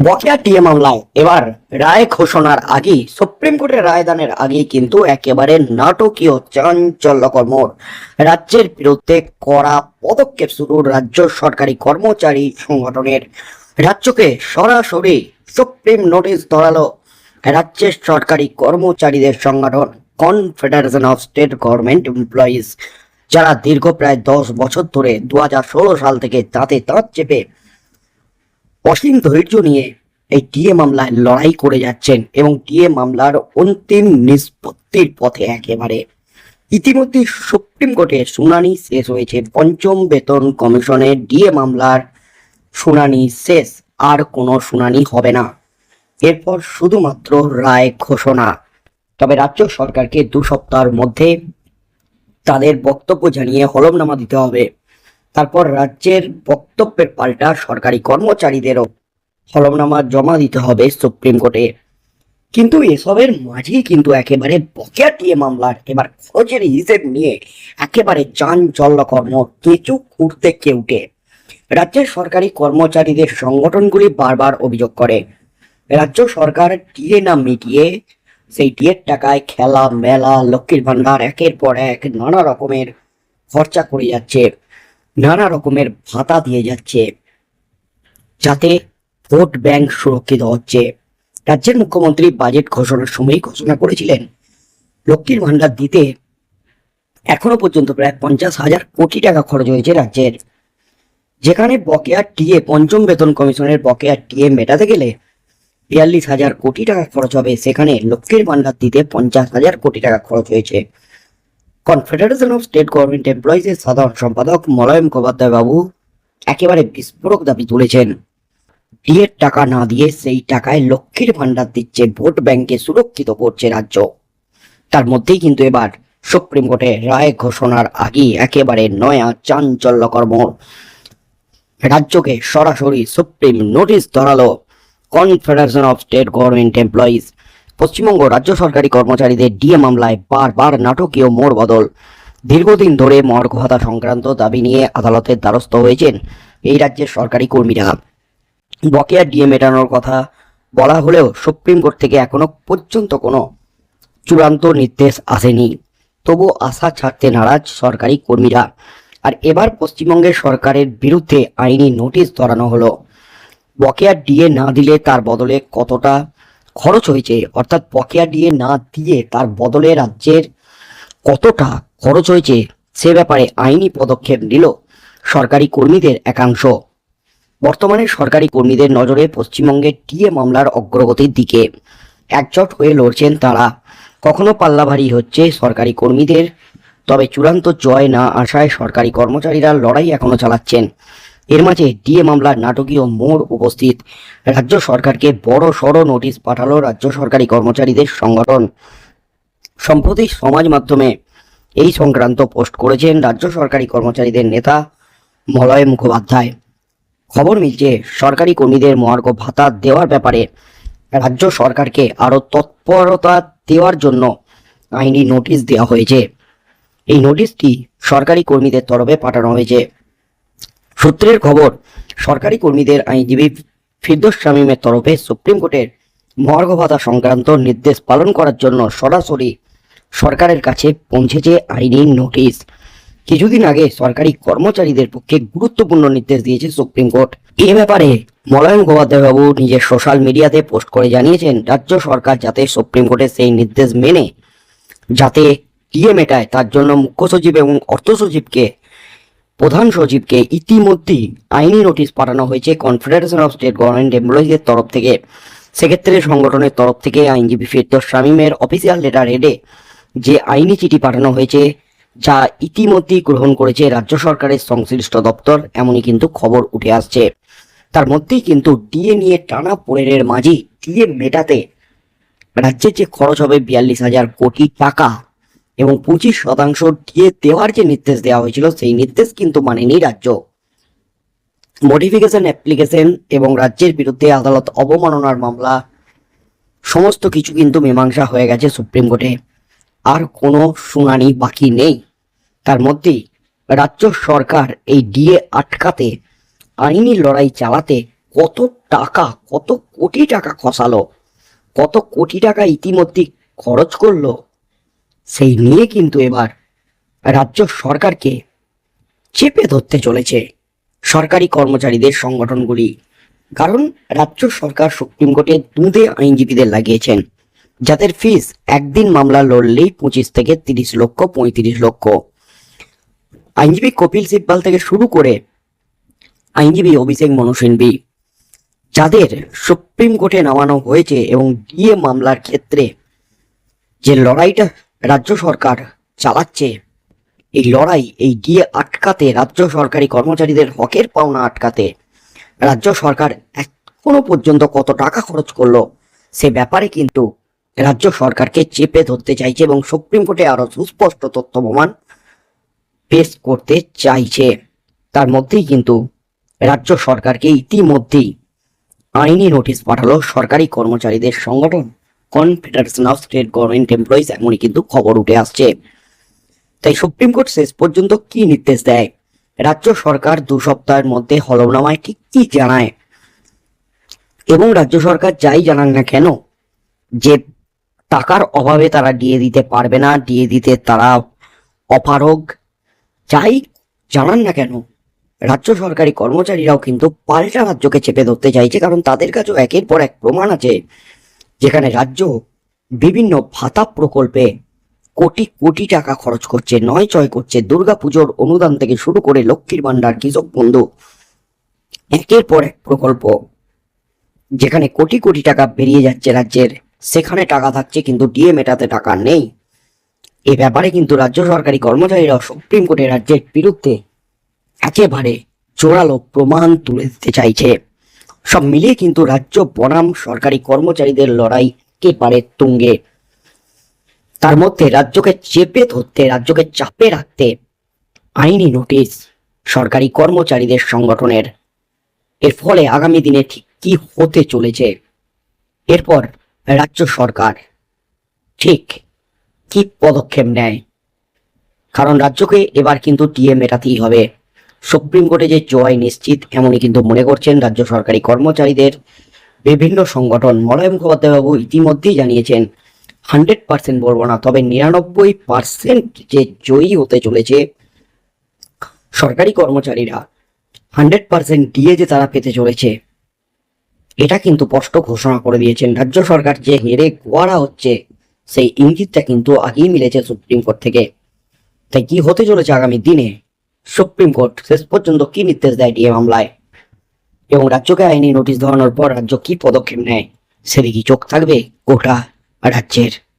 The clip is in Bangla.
বকেয়া টিএ মামলায় এবার রায় ঘোষণার আগেই, সুপ্রিম কোর্টের রায়দানের আগেই কিন্তু একেবারে নাটকীয় চাঞ্চল্যকর মোড়। রাজ্যের বিরুদ্ধে করা পদক্ষেপ শুরু রাজ্য সরকারি কর্মচারী সংগঠনের। রাজ্যকে সরাসরি সুপ্রিম নোটিশ ধরালো রাজ্যের সরকারি কর্মচারীদের সংগঠন confederation of state government employees যারা দীর্ঘ প্রায় দশ বছর ধরে দু হাজার ষোলো সাল থেকে তাতে তাঁত চেপে অসীম ধৈর্য নিয়ে এই টিএ মামলায় লড়াই করে যাচ্ছেন এবং টিএ মামলার অন্তিম নিষ্পত্তির পথে একেবারে। ইতিমধ্যে সুপ্রিম কোর্টে শুনানি শেষ হয়েছে। পঞ্চম বেতন কমিশনের ডিএ মামলার শুনানি শেষ। আর কোনো শুনানি হবে না। এরপর শুধুমাত্র রায় ঘোষণা। তবে রাজ্য সরকারকে দু সপ্তাহের মধ্যে তাদের বক্তব্য জানিয়ে হলফনামা দিতে হবে। তারপর রাজ্যের বক্তব্যের পাল্টা সরকারি কর্মচারীদেরও হলফনামা জমা দিতে হবে সুপ্রিম কোর্টে। কিন্তু এসবের মাঝেই কিন্তু একেবারে বকেয়া টিএ মামলার এবার খরচের হিসেব নিয়ে একেবারে চাঞ্চল্য কর্ম কেঁচু খুঁড়তে কেউটে রাজ্যের সরকারি কর্মচারীদের সংগঠনগুলি বারবার অভিযোগ করে, রাজ্য সরকার টিএ না মিটিয়ে সেই টিএর টাকায় খেলা, মেলা, লক্ষ্মীর ভান্ডার একের পর এক নানা রকমের খরচা করে যাচ্ছে। নানা রকমের ভাতা দিয়ে যাচ্ছে, যাতে ভোট ব্যাংক সুরক্ষিত হচ্ছে। রাজ্যের মুখ্যমন্ত্রী বাজেট ঘোষণার সময় ঘোষণা করেছিলেন, লক্ষ্মীর ভান্ডার দিতে এখনও পর্যন্ত প্রায় পঞ্চাশ হাজার কোটি টাকা খরচ হয়েছে রাজ্যের। যেখানে বকেয়া টিএ, পঞ্চম বেতন কমিশনের বকেয়া টিএ মেটাতে গেলে বিয়াল্লিশ হাজার কোটি টাকা খরচ হবে। সেখানে লক্ষ্মীর ভান্ডার দিতে পঞ্চাশ হাজার কোটি টাকা খরচ হয়েছে। কনফেডারেশন অফ স্টেট গভর্নমেন্ট এমপ্লয়িজের সাধারণ সম্পাদক মলয় মুখোপাধ্যায় বাবু একেবারে বিস্ফোরক দাবি তুলেছেন। ডিএর টাকা না দিয়ে সেই টাকায় লক্ষ্মীর ভান্ডার দিচ্ছে ভোট ব্যাংকে সুরক্ষিত করছে রাজ্য। তার মধ্যেই কিন্তু এবার সুপ্রিম কোর্টে রায় ঘোষণার আগেই একেবারে নয়া চাঞ্চল্যকর মোড়। রাজ্যকে সরাসরি supreme notice ধরালো confederation of state government employees Paschimbanga রাজ্য সরকারি কর্মচারীদের ডিএ মামলায় বারবার নাটকীয় মোড় বদল। দীর্ঘদিন ধরে মর্গ সংক্রান্ত দাবি নিয়ে আদালতের দ্বারস্থ হয়েছেন এই রাজ্যের সরকারি কর্মীরা। বকেয়া ডিএ মেটানোর কথা বলা হলেও সুপ্রিম কোর্ট থেকে এখনও পর্যন্ত কোনো চূড়ান্ত নির্দেশ আসেনি। তবু আশা ছাড়তে নারাজ সরকারি কর্মীরা। আর এবার পশ্চিমবঙ্গের সরকারের বিরুদ্ধে আইনি নোটিশ ধরানো হলো। বকেয়া ডিএ না দিলে তার বদলে কতটা খরচ হয়েছে, অর্থাৎ বকেয়া দিয়ে না দিয়ে তার বদলে রাজ্যের কতটা খরচ হয়েছে, সে ব্যাপারে আইনি পদক্ষেপ নিল সরকারি কর্মীদের একাংশ। বর্তমানে সরকারি কর্মীদের নজরে পশ্চিমবঙ্গের টিএ মামলার অগ্রগতির দিকে একজোট হয়ে লড়ছেন তারা। কখনো পাল্লাভারী হচ্ছে সরকারি কর্মীদের, তবে চূড়ান্ত জয় না আসায় সরকারি কর্মচারীরা লড়াই এখনও চালাচ্ছেন। এর মাঝে ডিএ মামলার নাটকীয় মোড় উপস্থিত। রাজ্য সরকারকে বড় সড় নোটিশ পাঠালো রাজ্য সরকারি কর্মচারীদের সংগঠন। সম্প্রতি সমাজ মাধ্যমে এই সংক্রান্ত পোস্ট করেছেন রাজ্য সরকারি কর্মচারীদের নেতা মলয় মুখোপাধ্যায়। খবর মিলছে, সরকারি কর্মীদের মহার্ঘ ভাতা দেওয়ার ব্যাপারে রাজ্য সরকারকে আরও তৎপরতা দেওয়ার জন্য আইনি নোটিশ দেওয়া হয়েছে। এই নোটিশটি সরকারি কর্মীদের তরফে পাঠানো হয়েছে। সূত্রের খবর, সরকারি কর্মীদের আইনজীবী ফিরদোস শামীমের তরফে সুপ্রিম কোর্টের মহার্ঘ ভাতা সংক্রান্ত নির্দেশ পালন করার জন্য সরাসরি সরকারের কাছে পৌঁছেছে আইনি নোটিশ। কিছুদিন আগে সরকারি কর্মচারীদের পক্ষে গুরুত্বপূর্ণ নির্দেশ দিয়েছে সুপ্রিম কোর্ট। এ ব্যাপারে মলয় মুখোপাধ্যায় বাবু নিজের সোশ্যাল মিডিয়াতে পোস্ট করে জানিয়েছেন, রাজ্য সরকার যাতে সুপ্রিম কোর্টের সেই নির্দেশ মেনে, যাতে টিএ মেটায়, তার জন্য মুখ্য সচিব এবং অর্থ সচিবকে প্রধান সচিবকে ইতিমধ্যেই আইনি নোটিশ পাঠানো হয়েছে কনফেডারেশন অফ স্টেট গভর্নমেন্ট এমপ্লয়িজের তরফ থেকে। সেক্ষেত্রে সংগঠনের তরফ থেকে আইনজীবী ফিরদোস শামীমের অফিসিয়াল লেটার হেডে যে আইনি চিঠি পাঠানো হয়েছে, যা ইতিমধ্যেই গ্রহণ করেছে রাজ্য সরকারের সংশ্লিষ্ট দপ্তর, এমনই কিন্তু খবর উঠে আসছে। তার মধ্যেই কিন্তু ডিএ নিয়ে টানা পোড়ের মাঝেই ডিএ মেটাতে রাজ্যের যে খরচ হবে বিয়াল্লিশ হাজার কোটি টাকা এবং পঁচিশ শতাংশ দিয়ে দেওয়ার যে নির্দেশ দেওয়া হয়েছিল, সেই নির্দেশ কিন্তু মানেনি রাজ্য। মডিফিকেশন অ্যাপ্লিকেশন এবং রাজ্যের বিরুদ্ধে আদালত অবমাননার মামলা, সমস্ত কিছু কিন্তু মীমাংসা হয়ে গেছে সুপ্রিম কোর্টে। আর কোনো শুনানি বাকি নেই। তার মধ্যেই রাজ্য সরকার এই ডিএ আটকাতে, আইনি লড়াই চালাতে কত টাকা, কত কোটি টাকা খসালো, কত কোটি টাকা ইতিমধ্যে খরচ করল সেই নিয়ে কিন্তু এবার রাজ্য সরকারকে চেপে ধরতে চলেছে সরকারি কর্মচারীদের সংগঠনগুলি। কারণ রাজ্য সরকার সুপ্রিম কোর্টে দুধে আইনজীবীদের লাগিয়েছেন, যাদের ফিস একদিন মামলা লড়লেই পঁচিশ থেকে তিরিশ লক্ষ, পঁয়ত্রিশ লক্ষ। আইনজীবী কপিল সিব্বাল থেকে শুরু করে আইনজীবী অভিষেক মনু সিংভি যাদের সুপ্রিম কোর্টে নামানো হয়েছে এবং ডিএ মামলার ক্ষেত্রে যে লড়াইটা রাজ্য সরকার চালাচ্ছে। এই লড়াই, এই ডিএ আটকাতে রাজ্য সরকারি কর্মচারীদের হকের পাওনা আটকাতে। রাজ্য সরকার এখনও পর্যন্ত কত টাকা খরচ করল, সে ব্যাপারে কিন্তু রাজ্য সরকারকে চেপে ধরতে চাইছে এবং সুপ্রিম কোর্টে আরও সুস্পষ্ট তথ্য প্রমাণ পেশ করতে চাইছে। তার মধ্যেই কিন্তু রাজ্য সরকারকে ইতিমধ্যেই আইনি নোটিশ পাঠালো সরকারি কর্মচারীদের সংগঠন। Confederation of state government employees এমনই কিন্তু খবর উঠে আসছে। তাই সুপ্রিম কোর্ট শেষ পর্যন্ত কি নির্দেশ দেয়? রাজ্য সরকার দু সপ্তাহের মধ্যে হলফনামায় ঠিক কি জানায়? এবং রাজ্য সরকার যাই জানান না কেন? যে টাকার অভাবে তারা দিয়ে দিতে পারবে না, দিয়ে দিতে তারা অপারগ। যাই জানান না কেন? রাজ্য সরকারি কর্মচারীরাও কিন্তু পাল্টা রাজ্যকে চেপে ধরতে চাইছে, কারণ তাদের কাছেও একের পর এক প্রমাণ আছে। যেখানে রাজ্য বিভিন্ন ভাতা প্রকল্পে কোটি কোটি টাকা খরচ করছে, নয় চয় করছে, দুর্গাপুজোর অনুদান থেকে শুরু করে লক্ষ্মীর ভান্ডার কৃষক বন্ধু। একের পর এক প্রকল্প যেখানে কোটি কোটি টাকা বেরিয়ে যাচ্ছে রাজ্যের। সেখানে টাকা থাকছে কিন্তু ডিএ মেটাতে টাকা নেই। এ ব্যাপারে কিন্তু রাজ্য সরকারি কর্মচারীরা সুপ্রিম কোর্টে রাজ্যের বিরুদ্ধে একেবারে জোরালো প্রমাণ তুলে দিতে চাইছে। সব মিলিয়ে কিন্তু রাজ্য বনাম সরকারি কর্মচারীদের লড়াই কে পারে তুঙ্গে। তার মধ্যে রাজ্যকে চেপে ধরতে, রাজ্যকে চাপে রাখতে আইনি নোটিশ সরকারি কর্মচারীদের সংগঠনের। এর ফলে আগামী দিনে ঠিক কি হতে চলেছে? এরপর রাজ্য সরকার ঠিক কি পদক্ষেপ নেয়? কারণ রাজ্যকে এবার কিন্তু টিএ মেটাতেই হবে। সুপ্রিম কোর্টে যে জয় নিশ্চিত এমনই কিন্তু মনে করছেন রাজ্য সরকারি কর্মচারীদের। বিভিন্ন সংগঠন মলয় মুখোপাধ্যায় বাবু ইতিমধ্যেই জানিয়েছেন, হান্ড্রেড পার্সেন্ট বলব না, তবে নিরানব্বই পার্সেন্ট যে জয়ী হতে চলেছে, সরকারি কর্মচারীরা হান্ড্রেড পার্সেন্ট দিয়ে যে তারা পেতে চলেছে, এটা কিন্তু স্পষ্ট ঘোষণা করে দিয়েছেন। রাজ্য সরকার যে হেরে গোয়ারা হচ্ছে, সেই ইঙ্গিতটা কিন্তু আগেই মিলেছে সুপ্রিম কোর্ট থেকে। তাই কি হতে চলেছে আগামী দিনে? সুপ্রিম কোর্ট শেষ পর্যন্ত কি নির্দেশ দেয় ডিএ মামলায়? এবং রাজ্যকে আইনি নোটিশ ধরানোর পর রাজ্য কি পদক্ষেপ নেয়? সেদিকে চোখ থাকবে গোটা রাজ্যের?